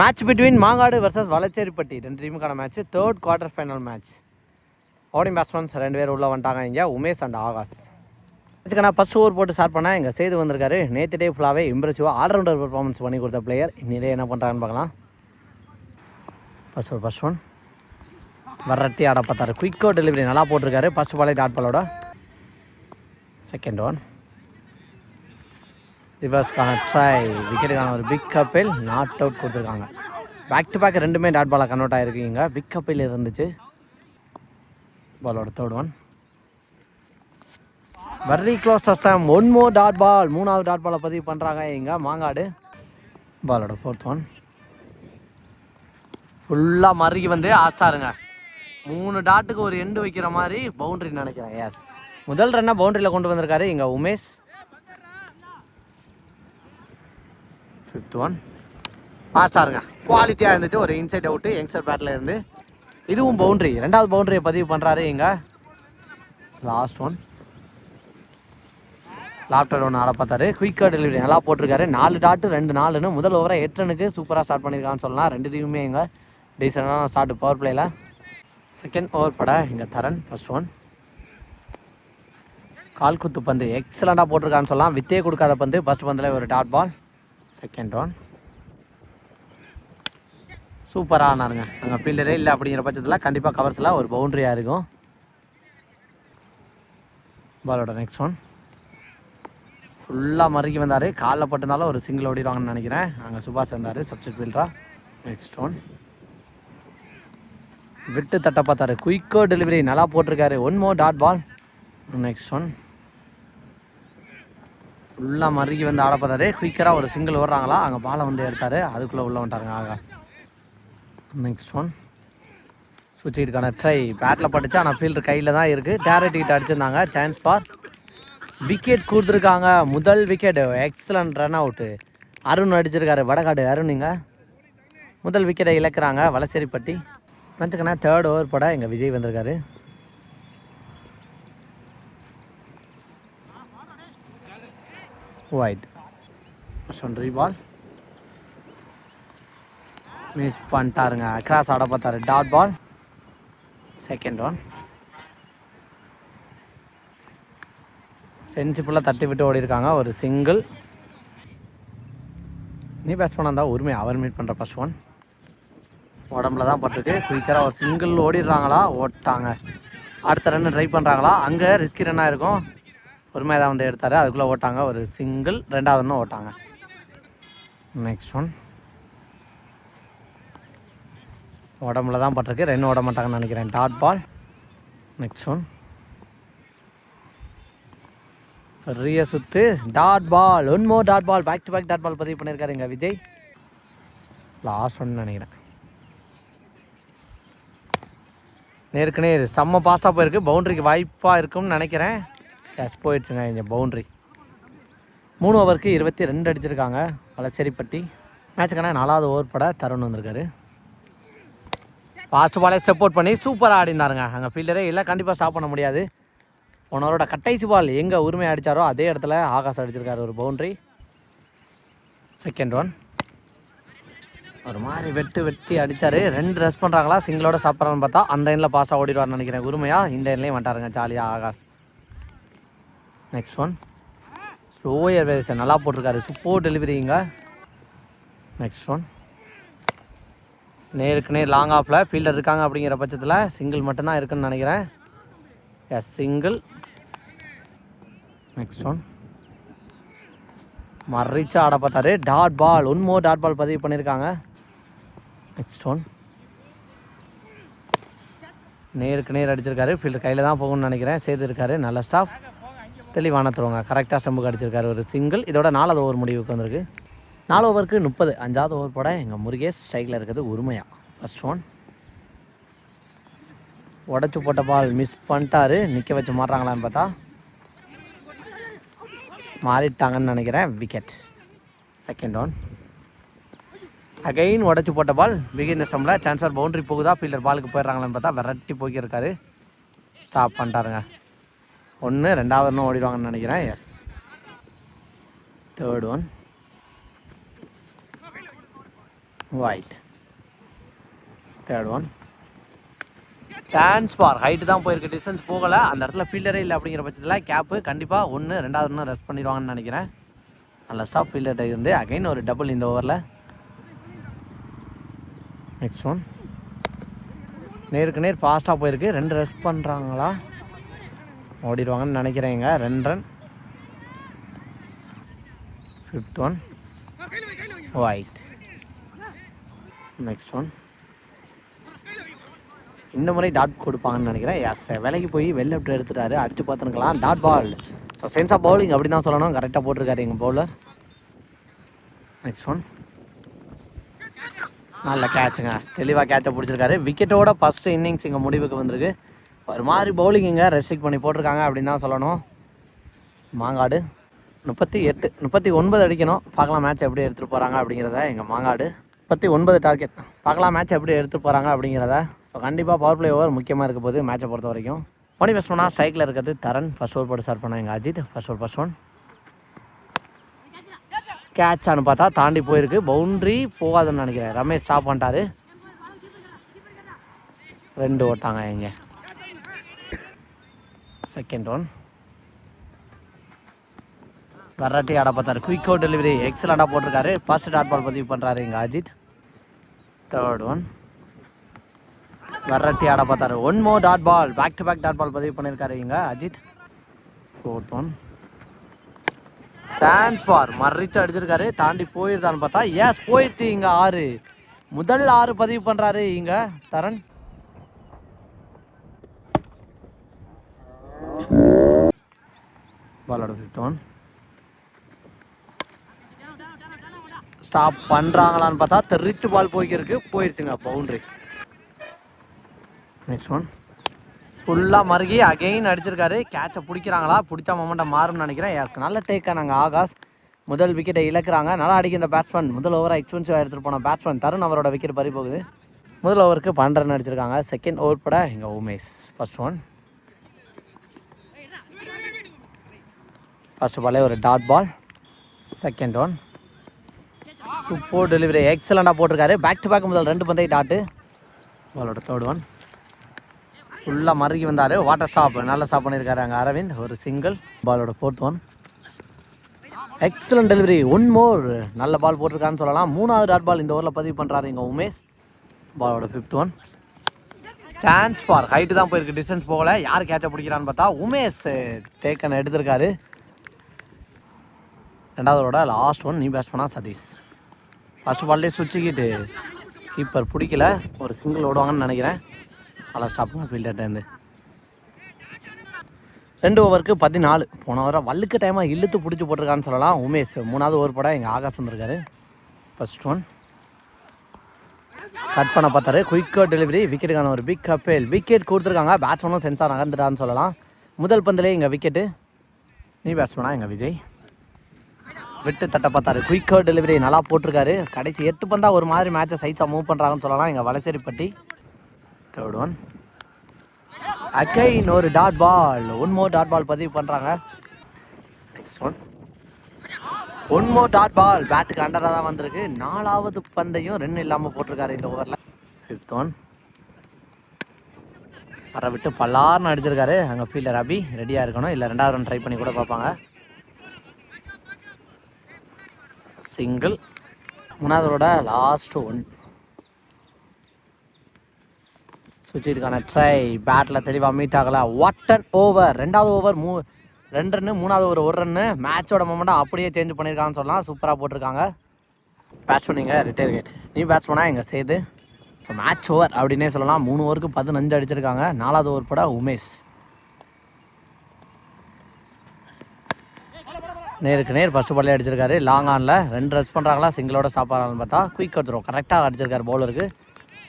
Match between Mangadu versus Valacheripatti. ரெண்டு டீமுக்கான match third quarter final match ஓடிங் batsmen ரெண்டு பேர் உள்ளே வந்துட்டாங்க இங்கே. உமேஷ் அண்ட் ஆகாஷ். நான் ஃபஸ்ட் ஓவர் போட்டு ஸ்டார்ட் பண்ணால் எங்கள் செய்து வந்திருக்காரு. நேற்று டே ஃபுல்லாகவே இம்ப்ரெசிவாக ஆல்ரவுண்டர் பர்ஃபார்மன்ஸ் பண்ணி கொடுத்த பிளேயர் இன்னிலே என்ன பண்ணுறாங்கன்னு பார்க்கலாம். ஃபஸ்ட் ஓவர் ஃபஸ்ட் ஒன் வரட்டி ஆட பார்த்தாரு. குயிக்கோ டெலிவரி நல்லா போட்டிருக்காரு. ஃபஸ்ட் பாலே டாட் பாலோட செகண்ட் ஒன் ரிவர்ஸ்க்கான ட்ரை விக்கெட்டுக்கான ஒரு பிக் கப்பில் நாட் அவுட் கொடுத்துருக்காங்க. பேக் டு பேக் ரெண்டுமே டாட் பாலாக கன்வெர்ட் ஆகிருக்கீங்க பிக் கப்பில் இருந்துச்சு. பாலோட தேர்ட் ஒன் வெரி க்ளோஸ் அசாம் ஒன் மோர் டாட் பால் மூணாவது டாட் பாலை பதிவு பண்ணுறாங்க இங்கே மாங்காடு. பாலோட ஃபோர்த் ஒன் ஃபுல்லாக மறுகி வந்து ஆஸ்டாருங்க மூணு டாட்டுக்கு ஒரு எண்டு வைக்கிற மாதிரி பவுண்டரி நினைக்கிறேன். எஸ் முதல் ரன்னை பவுண்டரியில் கொண்டு வந்திருக்காரு இங்கே உமேஷ். ஃபிஃப்த் ஒன் பாஸ்டாருங்க குவாலிட்டியாக இருந்துச்சு ஒரு இன்சைட் அவுட்டு யங்ஸ்டர் பேட்டில் இருந்து. இதுவும் பவுண்டரி ரெண்டாவது பவுண்டரியை பதிவு பண்ணுறாரு இங்கே. லாஸ்ட் ஒன் லாப்டர் ஒன்று ஆட பார்த்தாரு. குயிக்காக டெலிவரி நல்லா போட்டிருக்காரு. நாலு டாட்டு ரெண்டு நாலுன்னு முதல் ஓவரை எட்டு ரனுக்கு சூப்பராக ஸ்டார்ட் பண்ணியிருக்கான்னு சொல்லலாம். ரெண்டு டீமுமே இங்கே டீசெண்டான ஸ்டார்ட் பவர் பிளேயில் செகண்ட் ஓவர் பட இங்கே தரன் ஃபர்ஸ்ட் ஒன் கால் குத்து பந்து. எக்ஸலண்ட்டாக போட்டிருக்கான்னு சொல்லலாம். வித்தே கொடுக்காத பந்து. ஃபஸ்ட் பந்தில் ஒரு டாட் பால் செகண்ட் ஒன் சூப்பராக ஆனாருங்க அங்கே ஃபீல்டரே இல்லை அப்படிங்கிற பட்சத்தில் கண்டிப்பாக கவர்ஸில் ஒரு பவுண்டரியாக இருக்கும். பாலோட நெக்ஸ்ட் ஒன் ஃபுல்லாக மறுக்கி வந்தார். காலில் பட்டிருந்தாலும் ஒரு சிங்கிள் ஓடிடுவாங்கன்னு நினைக்கிறேன். அங்கே சுபாஷ் இருந்தார் சப்ஜெக்ட் ஃபீல்டராக நெக்ஸ்ட் ஒன் விட்டு தட்ட பார்த்தாரு. குயிக்கோ டெலிவரி நல்லா போட்டிருக்காரு. One more dot ball next one ஃபுல்லாக மறுக்கி வந்து ஆட பார்த்தாரு குயிக்கராக ஒரு சிங்கிள் ஓடுறாங்களா? அங்கே பாலை வந்து எடுத்தார். அதுக்குள்ளே உள்ளே வந்துட்டாருங்க ஆகாஷ் நெக்ஸ்ட் ஒன் சுவிட்சுக்கான ட்ரை பேட்டில் பட்டுச்சு ஆனால் ஃபீல்டர் கையில் தான் இருக்குது டேரட் கிட்ட அடிச்சிருந்தாங்க. சான்ஸ் பார் விக்கெட் கொடுத்துருக்காங்க. முதல் wicket excellent run out Arun அடிச்சிருக்காரு. வடகாடு அருணுங்க முதல் விக்கெட்டை இழக்கிறாங்க. வலசேரிப்பட்டி. மேட்சுக்கான தேர்ட் ஓவர் பட எங்கள் விஜய் வந்திருக்காரு. ஒயிட் சொன்றி பால் மிஸ் பண்ணிட்டாருங்க. கிராஸ் ஆட பார்த்தாரு. டாட் பால் செகண்ட் ஒன் செஞ்சு ஃபுல்லாக தட்டி விட்டு ஓடி இருக்காங்க ஒரு சிங்கிள் நீ பேட்ஸ்மேனாக இருந்தால் உரிமை அவர் மீட் பண்ணுற ஃபஸ்ட் ஒன் உடம்புல தான் பட்டிருக்கு. குயிக்கராக ஒரு சிங்கிள் ஓடிடுறாங்களா? ஓட்டாங்க. அடுத்த ரன் ட்ரை பண்ணுறாங்களா அங்கே ரிஸ்கி ரன்னாக இருக்கும். பொறுமையாக தான் வந்து எடுத்தார். அதுக்குள்ளே ஓட்டாங்க. ஒரு சிங்கிள் ரெண்டாவது ஒன்று ஓட்டாங்க. நெக்ஸ்ட் ஒன் உடம்புல தான் பட்டிருக்கு. ரெண்டு ஓட மாட்டாங்கன்னு நினைக்கிறேன். டாட் பால் நெக்ஸ்ட் ஒன் பெரிய சுத்து. Dot ball one more dot ball back to back dot ball பதிவு பண்ணியிருக்காரு இங்கே விஜய். லாஸ்ட் ஒன் நினைக்கிறேன். நேருக்கு நேர் செம்ம பாஸ்டாக போயிருக்கு. பவுண்டரிக்கு வாய்ப்பாக இருக்கும்னு நினைக்கிறேன். எஸ் போயிடுச்சுங்க இங்கே பவுண்டரி மூணு ஓவருக்கு இருபத்தி ரெண்டு அடிச்சிருக்காங்க வளச்சேரிப்பட்டி மேட்சுக்கான நாலாவது ஓவர் பட தருண் வந்திருக்காரு. ஃபாஸ்ட் பாலே சப்போர்ட் பண்ணி சூப்பராக ஆடினாருங்க. அங்கே ஃபீல்டரே இல்லை கண்டிப்பாக ஸ்டாப் பண்ண முடியாது. போனவரோட கட்டைசி பால் எங்கே உரிமை அடித்தாரோ அதே இடத்துல ஆகாஷ் அடிச்சிருக்காரு ஒரு பவுண்ட்ரி செகண்ட் ஒன் ஒரு மாதிரி வெட்டு வெட்டி அடித்தார் ரெண்டு ரெஸ்ட் பண்ணுறாங்களா சிங்கிளோட சாப்பிட்றான்னு பார்த்தா அந்த எண்ணில் பாஸாக ஓடிடுவார்னு நினைக்கிறேன். உரிமையா? இந்த எண்ணிலையும் வந்துட்டாருங்க ஜாலியாக Akash. Next one slower variation நல்லா போட்டிருக்காரு. சூப்பர் டெலிவரிங்க நெக்ஸ்ட் ஒன் நேருக்கு நேர் லாங் ஆஃபில் ஃபீல்டர் இருக்காங்க அப்படிங்கிற பட்சத்தில் சிங்கிள் மட்டும்தான் இருக்குன்னு நினைக்கிறேன். எஸ் சிங்கிள் நெக்ஸ்ட் ஒன் மறைச்சா ஆட பார்த்தாரு. Dot ball one more dot ball பதிவு பண்ணியிருக்காங்க நெக்ஸ்ட் ஒன் நேருக்கு நேர் அடிச்சிருக்காரு. ஃபீல்டர் கையில் தான் போகணும்னு நினைக்கிறேன். சேர்த்துருக்காரு. நல்ல ஸ்டாஃப் தெளிவான த்ரோங்க. கரெக்டாக ஸ்டம்புக்கு அடிச்சிருக்காரு ஒரு சிங்கிள் இதோட நாலாவது ஓவர் முடிவுக்கு வந்திருக்கு. நாலு ஓவருக்கு முப்பது. அஞ்சாவது ஓவர் போட எங்கள் முருகேஷ் ஸ்ட்ரைக்கில் இருக்கிறது உரிமையா. ஃபஸ்ட் ஒன் உடச்சி போட்ட பால் மிஸ் பண்ணிட்டாரு. நிற்க வச்சு மாறுறாங்களான்னு பார்த்தா. மாறிட்டாங்கன்னு நினைக்கிறேன். விக்கெட் செகண்ட் ஒன் அகைன் உடச்சி போட்ட பால் பிகின் ஸ்டம்பில் சான்சர் பவுண்டரி போகுதா? ஃபீல்டர் பாலுக்கு போயிடுறாங்களான்னு பார்த்தா விரட்டி போய்க்கிருக்காரு ஸ்டாப் பண்ணிட்டாருங்க. ஒன்று ரெண்டாவது ஒன்று ஓடிடுவாங்கன்னு நினைக்கிறேன். Yes third one wide third one chance for height தான் போயிருக்கு. டிஸ்டன்ஸ் போகலை. அந்த இடத்துல ஃபீல்டரே இல்லை அப்படிங்கிற பட்சத்தில் கேப்பு கண்டிப்பாக ஒன்று ரெண்டாவது ஒன்று ரெஸ்ட் பண்ணிடுவாங்கன்னு நினைக்கிறேன். நல்ல ஸ்டாப் ஃபீல்டர்கிட்ட இருந்து. அகைன் ஒரு டபுள் இந்த ஓவரில் நெக்ஸ்ட் ஒன் நேருக்கு நேர் ஃபாஸ்ட்டாக போயிருக்கு. ரெண்டு ரெஸ்ட் பண்ணுறாங்களா ஓடிடுவாங்கன்னு நினைக்கிறேங்க. ரெண்டு run. Fifth one wide next one இந்த முறை டாட் கொடுப்பாங்கன்னு நினைக்கிறேன். எஸ் விலைக்கு போய் வெளில அப்படி எடுத்துட்டாரு. அடித்து பார்த்துருக்கலாம். Dot ball so sense of bowling அப்படி தான் சொல்லணும் கரெக்டாக போட்டிருக்காரு எங்கள் பவுலர் நெக்ஸ்ட் ஒன் நல்ல கேட்சுங்க தெளிவாக கேட்சை பிடிச்சிருக்காரு. விக்கெட்டோட ஃபஸ்ட்டு இன்னிங்ஸ் இங்கே முடிவுக்கு வந்திருக்கு. ஒரு மாதிரி பவுலிங் இங்கே ரெஸ்ட்ரிக்ட் பண்ணி போட்டிருக்காங்க அப்படின்னு தான் சொல்லணும். மாங்காடு. முப்பத்தி எட்டு முப்பத்தி ஒன்பது அடிக்கணும். பார்க்கலாம் மேட்ச் எப்படி எடுத்துகிட்டு போகிறாங்க அப்படிங்கிறத எங்கள் மாங்காடு. முப்பத்தி ஒன்பது டார்கெட் பார்க்கலாம் மேட்ச் எப்படி எடுத்துகிட்டு போகிறாங்க அப்படிங்கிறத. ஸோ கண்டிப்பாக பவர் பிளே ஓவர் முக்கியமாக இருக்க போது மேட்சை பொறுத்த வரைக்கும். மணி ஃபஸ்ட் ஒன்னா ஸ்ட்ரைக்கில் இருக்கிறது தரன் ஃபஸ்ட் ஓவர் போட்டு ஸ்டார்ட் பண்ணேன் எங்கள் Ajith. First over first one கேட்சான்னு பார்த்தா தாண்டி போயிருக்கு. பவுண்ட்ரி போகாதுன்னு நினைக்கிறேன். ரமேஷ் ஸ்டாப் பண்ணிட்டாரு. ரெண்டு ஓட்டாங்க இங்க. Second one. வெரைட்டி ஆட பார்த்தாரு. குயிக் அவுட் டெலிவரி எக்ஸலண்டாக போட்டிருக்காரு. ஃபர்ஸ்ட் டாட் பால் பதிவு பண்ணுறாரு இங்கே அஜித். தேர்ட் ஒன் வெரைட்டி ஆட பார்த்தாரு. One more dot ball back to back dot ball பதிவு பண்ணியிருக்காரு இங்கே Ajith. Fourth one chance for மறிச்சு அடிச்சிருக்காரு. தாண்டி போயிருந்தான்னு பார்த்தா எஸ் போயிடுச்சு இங்கே ஆறு. முதல் ஆறு பதிவு பண்ணுறாரு இங்கே தரன் ஸ்டாப் பண்ணுறாங்களான்னு பார்த்தா தெரிச்சு பால் போய்க்கிருக்கு. போயிடுச்சுங்க பவுண்ட்ரி நெக்ஸ்ட் ஒன் ஃபுல்லாக மறுகி அகைன் அடிச்சிருக்காரு. கேட்சை பிடிக்கிறாங்களா? பிடிச்சா மொமெண்ட்டை மாறும்னு நினைக்கிறேன். எஸ் நல்ல டேக்காக நாங்கள் ஆகாஷ். முதல் விக்கெட்டை இழக்கிறாங்க. நல்லா அடிக்க இந்த பேட்ஸ்மேன் முதல் ஓவராக எக்ஸ்பென்சிவாக எடுத்துகிட்டு போன பேட்ஸ்மேன் தருண் அவரோட விக்கெட் பறி போகுது. முதல் ஓவருக்கு பன்னெண்டு ரன் அடிச்சிருக்காங்க. செகண்ட் ஓவர் பட எங்கள் உமேஷ். ஃபர்ஸ்ட் ஒன் ஃபர்ஸ்ட் பாலே ஒரு dot ball second one super delivery எக்ஸலண்டாக போட்டிருக்காரு. பேக் டு பேக் முதல் ரெண்டு பந்தை டாட்டு. பாலோட தேர்ட் ஒன் ஃபுல்லாக மறுகி வந்தார். வாட்டர் ஸ்டாப் நல்லா ஸ்டாப் பண்ணியிருக்காரு அங்கே அரவிந்த். ஒரு சிங்கிள் பாலோட fourth one excellent delivery one more நல்ல பால் போட்டிருக்கான்னு சொல்லலாம். மூணாவது டாட் பால் இந்த ஓவரில் பதிவு பண்ணுறாரு இங்கே உமேஷ். பாலோட fifth one chance for height தான் போயிருக்கு. டிஸ்டன்ஸ் போகல. யார் கேட்சை பிடிக்கிறான்னு பார்த்தா உமேஷ். டேக்கன் எடுத்திருக்காரு. ரெண்டாவதோட லாஸ்ட் ஒன் நீ பேட்ஸ் பண்ணா சதீஷ். ஃபஸ்ட் பால்லே சுவிட்சுக்கிட்டு கீப்பர் பிடிக்கல. ஒரு சிங்கிள் ஓடுவாங்கன்னு நினைக்கிறேன். நல்லா ஸ்டாப்புங்க ஃபீல்டர்லேருந்து ரெண்டு ஓவருக்கு பதினாலு. போன ஓவரை வல்லுக்கு டைமாக இழுத்து பிடிச்சி போட்டிருக்கான்னு சொல்லலாம். உமேஷ் மூணாவது ஓவர் போட எங்கள் ஆகாஷ் வந்திருக்காரு. ஃபர்ஸ்ட் ஒன் கட் பண்ண பார்த்தாரு. குயிக்கோ டெலிவரி விக்கெட்டுக்கான ஒரு பிக் கப்பேல் விக்கெட் கொடுத்துருக்காங்க. பேட்ஸ்மேனும் சென்சார் நகர்ந்துட்டான்னு சொல்லலாம். முதல் பந்திலே எங்கள் விக்கெட்டு நீ பேட்ஸ்மேனா எங்கள் விஜய்? விட்டு தட்ட பார்த்தாரு. குயிக்கோ டெலிவரி நல்லா போட்டிருக்காரு. கடைசி எட்டு பந்தா ஒரு மாதிரி மேட்சை சைஸாக மூவ் பண்ணுறாங்கன்னு சொல்லலாம். எங்கள் வளசேரிப்பட்டி தேர்ட் ஒன் அகைன் ஒரு dot ball one more dot ball பதிவு பண்ணுறாங்க next one one more dot ball பேட்டுக்கு அண்டராக தான் வந்திருக்கு. நாலாவது பந்தையும் ரெண்டு இல்லாமல் போட்டிருக்காரு இந்த ஓவரில் ஃபிஃப்த் ஒன் வர விட்டு பல்லார்னு அடிச்சிருக்காரு. அங்கே ஃபீல்டர் அபி ரெடியாக இருக்கணும். இல்லை ரெண்டாவது ரன் ட்ரை பண்ணி கூட பார்ப்பாங்க. சிங்கிள். மூணாவதோட லாஸ்ட் ஒன் சுவிட்சுக்கான ட்ரை பேட்டில் தெளிவாக மீட் ஆகலை. ஒட் அண்ட் ஓவர் ரெண்டாவது ஓவர் மூ ரெண்டு ரன்னு மூணாவது ஒரு ஒரு ரன்னு மேட்சோட மொமெண்ட்டாக அப்படியே சேஞ்ச் பண்ணியிருக்காங்கன்னு சொல்லலாம். சூப்பராக போட்டிருக்காங்க. பேட்ஸ்மேனிங்க ரிட்டையர் கேட் நீ பேட்ஸ்மேனாக எங்கள் சேது? மேட்ச் ஓவர் அப்படின்னே சொல்லலாம். மூணு ஓவருக்கு பதினஞ்சு அடிச்சிருக்காங்க. நாலாவது ஓவர் போட உமேஷ். நேருக்கு நேர் ஃபஸ்ட்டு பாலே அடிச்சிருக்காரு. லாங் ஆனில் ரெண்டு ரஸ் பண்ணுறாங்களா சிங்கிளோட ஸ்டாப் பார்த்தா குயிக் எடுத்துரும் கரெக்டாக அடிச்சிருக்காரு பவுலருக்கு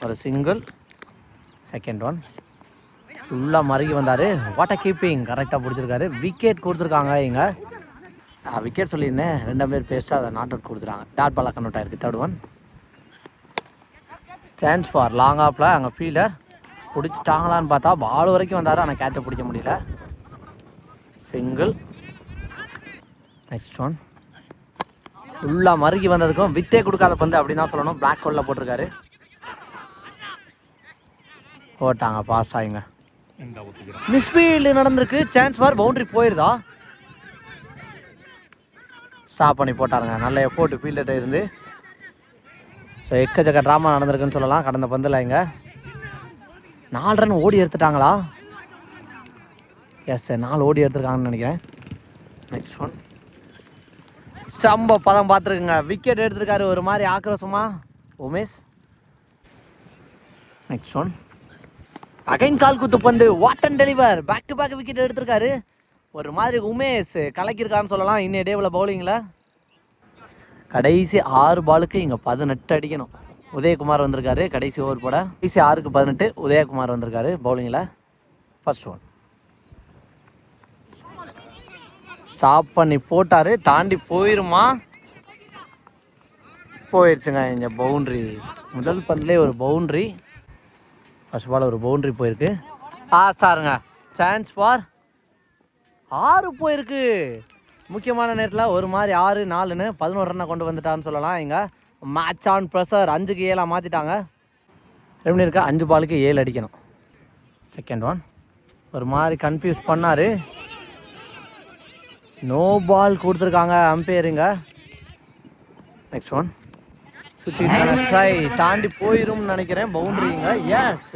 ஒரு சிங்கிள் செகண்ட் ஒன் ஃபுல்லாக மறுகி வந்தார். வாட்டர் கீப்பிங் கரெக்டாக பிடிச்சிருக்காரு. விக்கெட் கொடுத்துருக்காங்க இங்கே விக்கெட் சொல்லியிருந்தேன். ரெண்டு பேர் பேஸ்ட்டாக அதை நாட் அவுட் கொடுத்துறாங்க டாட் பாலாக கன்வெர்ட் ஆயிருக்கு. Third one chance for long ஆஃபில் அங்கே ஃபீல்டர் பிடிச்சிட்டாங்களான்னு பார்த்தா பால் வரைக்கும் வந்தார். ஆனால் கேட்சை பிடிக்க முடியல. சிங்கிள் நெக்ஸ்ட் ஒன் ஃபுல்லாக மறுகி வந்ததுக்கும் வித்தே கொடுக்காத பந்து அப்படின்னு தான் சொல்லணும். பிளாக் ஹோலில் போட்டிருக்காரு. போட்டாங்க பாஸ் ஆகிங்க மிஸ்ஃபீல்டு நடந்திருக்கு. சான்ஸ் பார் பவுண்டரி போயிருதா? ஸ்டாப் பண்ணி போட்டாருங்க. நல்ல எஃபோர்ட் ஃபீல்டர்கிட்ட இருந்து. ஸோ எக்கச்சக்க ட்ராமா நடந்திருக்குன்னு சொல்லலாம். கடந்த பந்தில் இங்கே. நாலு ரன் ஓடி எடுத்துட்டாங்களா? எஸ் நாலு ஓடி எடுத்துருக்காங்கன்னு நினைக்கிறேன். நெக்ஸ்ட் ஒன் ஸ்டம்ப பதம் பார்த்துருக்குங்க. விக்கெட் எடுத்திருக்காரு ஒரு மாதிரி ஆக்ரோஷமா? உமேஷ். நெக்ஸ்ட் ஒன் அகைன் கால் குத்து பந்து. What and deliver back to back wicket எடுத்திருக்காரு. ஒரு மாதிரி உமேஷ் கலக்கியிருக்கான்னு சொல்லலாம் இன்னைய டேவில் பவுலிங்கில் கடைசி ஆறு பாலுக்கு இங்கே பதினெட்டு அடிக்கணும். உதயகுமார் வந்திருக்காரு. கடைசி ஓவர் போட. கடைசி ஆறுக்கு பதினெட்டு உதயகுமார் வந்திருக்காரு பவுலிங்கில் ஃபர்ஸ்ட் ஒன் ஸ்டாப் பண்ணி போட்டார் தாண்டி போயிருமா? போயிடுச்சுங்க இங்கே பவுண்ட்ரி முதல் பந்துலேயே ஒரு பவுண்ட்ரி ஃபர்ஸ்ட் பால் ஒரு பவுண்ட்ரி போயிருக்கு. ஆ சாருங்க சான்ஸ் ஃபார் ஆறு போயிருக்கு. முக்கியமான நேரத்தில் ஒரு மாதிரி ஆறு நாலுன்னு பதினோரு ரன்னை கொண்டு வந்துட்டான்னு சொல்லலாம். இங்கே மேட்ச் ஆன் ப்ரெஷர் அஞ்சுக்கு ஏழாக மாற்றிட்டாங்க எப்படி இருக்கா அஞ்சு பாலுக்கு ஏழு அடிக்கணும். செகண்ட் ஒன் ஒரு மாதிரி கன்ஃபியூஸ் பண்ணார். நோ பால் கொடுத்துருக்காங்க அம்பையருங்க நெக்ஸ்ட் ஒன் சுற்றிட்டு ட்ரை தாண்டி போயிரும்னு நினைக்கிறேன் பவுண்டரிங்க எஸ்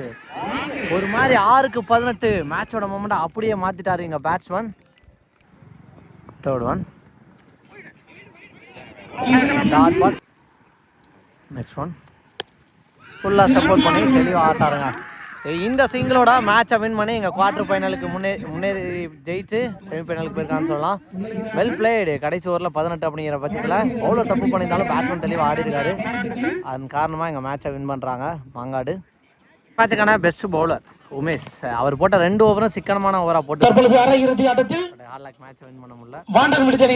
ஒரு மாதிரி ஆறுக்கு பதினெட்டு மேட்சோட மொமெண்ட் அப்படியே மாற்றிட்டாரு batsman third one dot ball next one ஃபுல்லாக சப்போர்ட் பண்ணி தெளிவாக ஆட்டாருங்க இந்த சிங்கிளோட மேட்சை வின் பண்ணி எங்கள் குவார்டர் ஃபைனலுக்கு முன்னே முன்னேறி ஜெயிச்சு செமிஃபைனலுக்கு போயிருக்கான்னு சொல்லலாம். வெல் பிளேடு கடைசி ஓவரில் பதினெட்டு அப்படிங்கிற பட்சத்தில் எவ்வளோ தப்பு பண்ணியிருந்தாலும் பேட்ஸ்மேன் தெளிவாக ஆடி இருக்காரு அதன் காரணமாக எங்கள் மேட்சை வின் பண்ணுறாங்க மாங்காடு. மேட்சுக்கான பெஸ்ட் பவுலர் உமேஷ். அவர் போட்ட ரெண்டு ஓவரும் சிக்கனமான ஓவராக போட்டு தற்பொழுது அரை இறுதி ஆட்டத்தில் மேட்சை வின் பண்ண முடியல.